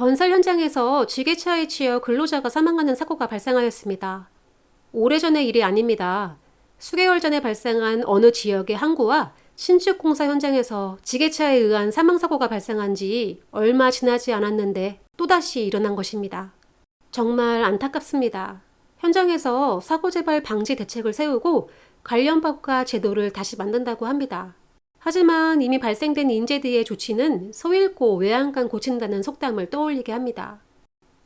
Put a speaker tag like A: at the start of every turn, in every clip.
A: 건설 현장에서 지게차에 치여 근로자가 사망하는 사고가 발생하였습니다. 오래전의 일이 아닙니다. 수개월 전에 발생한 어느 지역의 항구와 신축 공사 현장에서 지게차에 의한 사망 사고가 발생한 지 얼마 지나지 않았는데 또다시 일어난 것입니다. 정말 안타깝습니다. 현장에서 사고 재발 방지 대책을 세우고 관련 법과 제도를 다시 만든다고 합니다. 하지만 이미 발생된 인재들의 조치는 소 잃고 외양간 고친다는 속담을 떠올리게 합니다.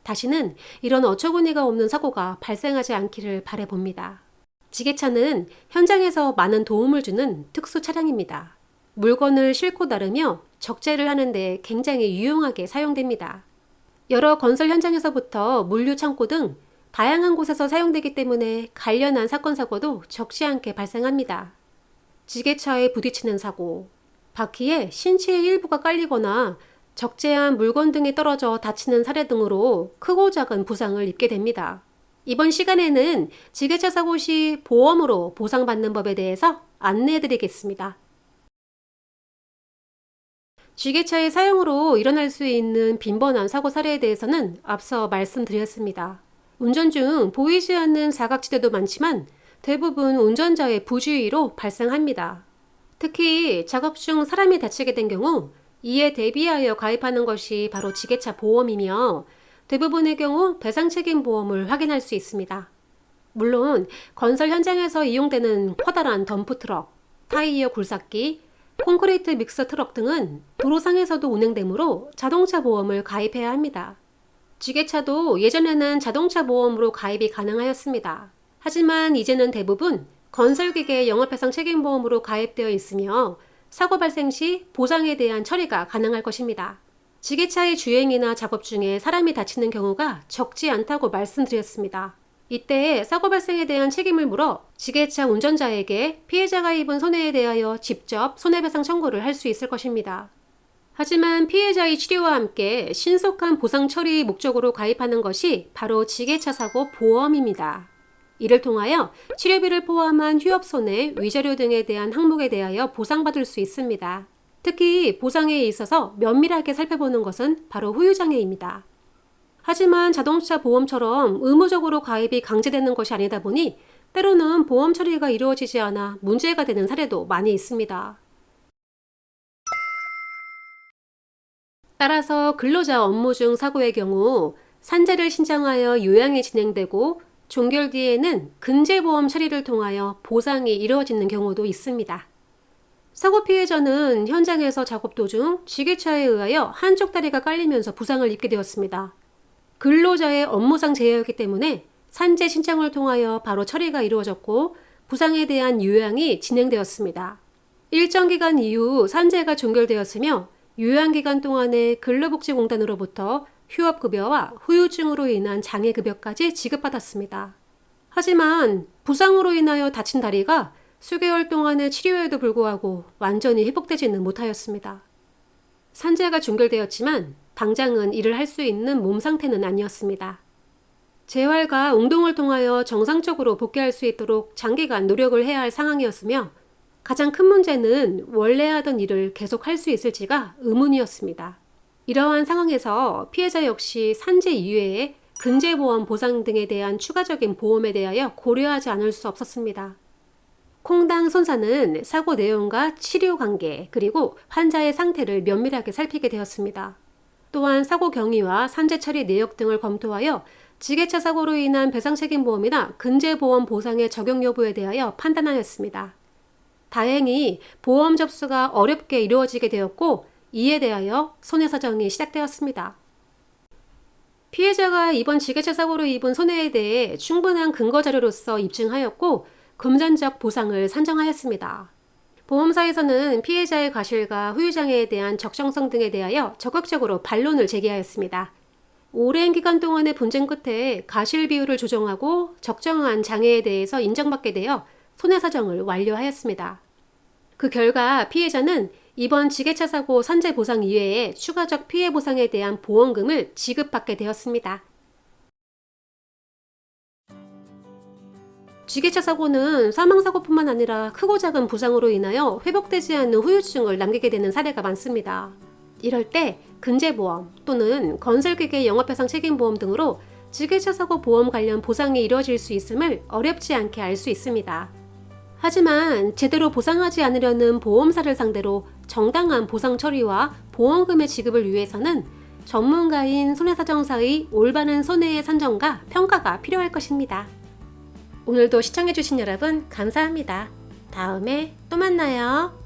A: 다시는 이런 어처구니가 없는 사고가 발생하지 않기를 바래봅니다. 지게차는 현장에서 많은 도움을 주는 특수 차량입니다. 물건을 싣고 나르며 적재를 하는데 굉장히 유용하게 사용됩니다. 여러 건설 현장에서부터 물류 창고 등 다양한 곳에서 사용되기 때문에 관련한 사건 사고도 적지 않게 발생합니다. 지게차에 부딪히는 사고, 바퀴에 신체의 일부가 깔리거나 적재한 물건 등이 떨어져 다치는 사례 등으로 크고 작은 부상을 입게 됩니다. 이번 시간에는 지게차 사고 시 보험으로 보상받는 법에 대해서 안내해 드리겠습니다. 지게차의 사용으로 일어날 수 있는 빈번한 사고 사례에 대해서는 앞서 말씀드렸습니다. 운전 중 보이지 않는 사각지대도 많지만 대부분 운전자의 부주의로 발생합니다. 특히 작업 중 사람이 다치게 된 경우 이에 대비하여 가입하는 것이 바로 지게차 보험이며 대부분의 경우 배상 책임 보험을 확인할 수 있습니다. 물론 건설 현장에서 이용되는 커다란 덤프 트럭, 타이어 굴삭기, 콘크리트 믹서 트럭 등은 도로상에서도 운행되므로 자동차 보험을 가입해야 합니다. 지게차도 예전에는 자동차 보험으로 가입이 가능하였습니다. 하지만 이제는 대부분 건설기계 영업배상 책임보험으로 가입되어 있으며 사고 발생 시 보상에 대한 처리가 가능할 것입니다. 지게차의 주행이나 작업 중에 사람이 다치는 경우가 적지 않다고 말씀드렸습니다. 이때 사고 발생에 대한 책임을 물어 지게차 운전자에게 피해자가 입은 손해에 대하여 직접 손해배상 청구를 할 수 있을 것입니다. 하지만 피해자의 치료와 함께 신속한 보상 처리 목적으로 가입하는 것이 바로 지게차 사고 보험입니다. 이를 통하여 치료비를 포함한 휴업손해, 위자료 등에 대한 항목에 대하여 보상받을 수 있습니다. 특히 보상에 있어서 면밀하게 살펴보는 것은 바로 후유장애입니다. 하지만 자동차 보험처럼 의무적으로 가입이 강제되는 것이 아니다 보니 때로는 보험 처리가 이루어지지 않아 문제가 되는 사례도 많이 있습니다. 따라서 근로자 업무 중 사고의 경우 산재를 신청하여 요양이 진행되고 종결 뒤에는 근제보험 처리를 통하여 보상이 이루어지는 경우도 있습니다. 사고 피해자는 현장에서 작업 도중 지게차에 의하여 한쪽 다리가 깔리면서 부상을 입게 되었습니다. 근로자의 업무상 재해였기 때문에 산재 신청을 통하여 바로 처리가 이루어졌고 부상에 대한 요양이 진행되었습니다. 일정 기간 이후 산재가 종결되었으며 요양 기간 동안에 근로복지공단으로부터 휴업급여와 후유증으로 인한 장애급여까지 지급받았습니다. 하지만 부상으로 인하여 다친 다리가 수개월 동안의 치료에도 불구하고 완전히 회복되지는 못하였습니다. 산재가 종결되었지만 당장은 일을 할 수 있는 몸 상태는 아니었습니다. 재활과 운동을 통하여 정상적으로 복귀할 수 있도록 장기간 노력을 해야 할 상황이었으며 가장 큰 문제는 원래 하던 일을 계속 할 수 있을지가 의문이었습니다. 이러한 상황에서 피해자 역시 산재 이외에 근제보험 보상 등에 대한 추가적인 보험에 대하여 고려하지 않을 수 없었습니다. 콩당 손사는 사고 내용과 치료 관계 그리고 환자의 상태를 면밀하게 살피게 되었습니다. 또한 사고 경위와 산재 처리 내역 등을 검토하여 지게차 사고로 인한 배상 책임 보험이나 근제보험 보상의 적용 여부에 대하여 판단하였습니다. 다행히 보험 접수가 어렵게 이루어지게 되었고 이에 대하여 손해사정이 시작되었습니다. 피해자가 이번 지게차 사고로 입은 손해에 대해 충분한 근거 자료로서 입증하였고 금전적 보상을 산정하였습니다. 보험사에서는 피해자의 과실과 후유장애에 대한 적정성 등에 대하여 적극적으로 반론을 제기하였습니다. 오랜 기간 동안의 분쟁 끝에 가실 비율을 조정하고 적정한 장애에 대해서 인정받게 되어 손해사정을 완료하였습니다. 그 결과 피해자는 이번 지게차 사고 산재 보상 이외에 추가적 피해 보상에 대한 보험금을 지급받게 되었습니다. 지게차 사고는 사망사고뿐만 아니라 크고 작은 부상으로 인하여 회복되지 않는 후유증을 남기게 되는 사례가 많습니다. 이럴 때 근제보험 또는 건설기계 영업해상 책임보험 등으로 지게차 사고 보험 관련 보상이 이루어질 수 있음을 어렵지 않게 알 수 있습니다. 하지만 제대로 보상하지 않으려는 보험사를 상대로 정당한 보상 처리와 보험금의 지급을 위해서는 전문가인 손해사정사의 올바른 손해의 산정과 평가가 필요할 것입니다. 오늘도 시청해주신 여러분 감사합니다. 다음에 또 만나요.